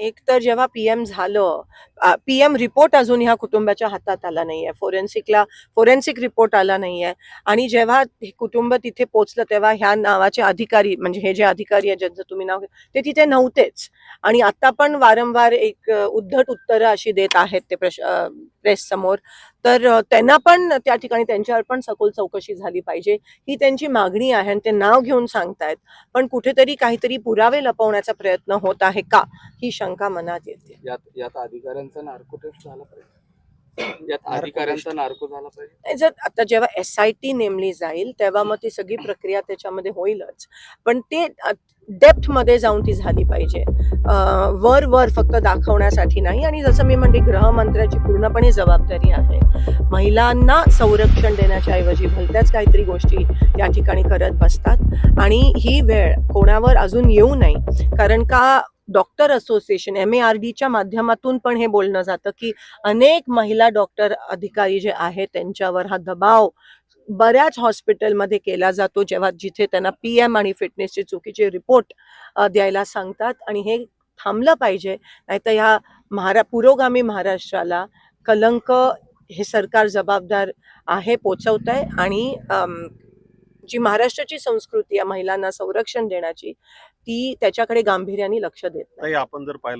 एक तर जेव्हा पीएम झालं पीएम रिपोर्ट अजून ह्या कुटुंबाच्या हातात आला नाहीये. फोरेन्सिकला फोरेन्सिक रिपोर्ट आला नाहीये. आणि जेव्हा हे कुटुंब तिथे पोचलं तेव्हा ह्या नावाचे अधिकारी म्हणजे हे जे अधिकारी आहेत ज्यांचं तुम्ही नाव ते तिथे नव्हतेच. आणि आता पण वारंवार एक उद्धट उत्तरं अशी देत आहेत ते प्रेस समोर तर त्यांना पण त्या ठिकाणी त्यांच्यावर पण सखोल चौकशी झाली पाहिजे. ही त्यांची मागणी आहे आणि ते नाव घेऊन सांगतायत. पण कुठेतरी काहीतरी पुरावे लपवण्याचा प्रयत्न होत आहे का? ही शंका मनात येते. यात यात अधिकाऱ्यांचा नार्को टेस्ट झाला पाहिजे. अधिकाऱ्यांचा नार्को झाला पाहिजे. नाही, जर आता जेव्हा एस आय टी नेमली जाईल तेव्हा मग ती सगळी प्रक्रिया त्याच्यामध्ये होईलच. पण ते डेप्थमध्ये जाऊन ती झाली पाहिजे. अं, वर वर फक्त दाखवण्यासाठी नाही आणि जसं मी म्हणते गृहमंत्र्याची पूर्णपणे जबाबदारी आहे. महिलांना संरक्षण देण्याच्या ऐवजी भलत्याच काहीतरी गोष्टी त्या ठिकाणी करत बसतात. आणि ही वेळ कोणावर अजून येऊ नये. कारण का doctor association M A R डीच्या माध्यमातून पण हे बोलणं जातं की अनेक महिला डॉक्टर अधिकारी जे आहेत त्यांच्यावर हा दबाव बऱ्याच हॉस्पिटलमध्ये केला जातो जेव्हा जिथे त्यांना पी एम आणि फिटनेसचे चुकीचे रिपोर्ट द्यायला सांगतात आणि हे थांबलं पाहिजे. नाहीतर ह्या महारा पुरोगामी महाराष्ट्राला कलंक हे सरकार जबाबदार आहे पोचवत आहे आणि जी महाराष्ट्राची संस्कृती या महिलांना संरक्षण देण्याची ती त्याच्याकडे गांभीर्याने लक्ष देत नाही. आपण जर पाहिलं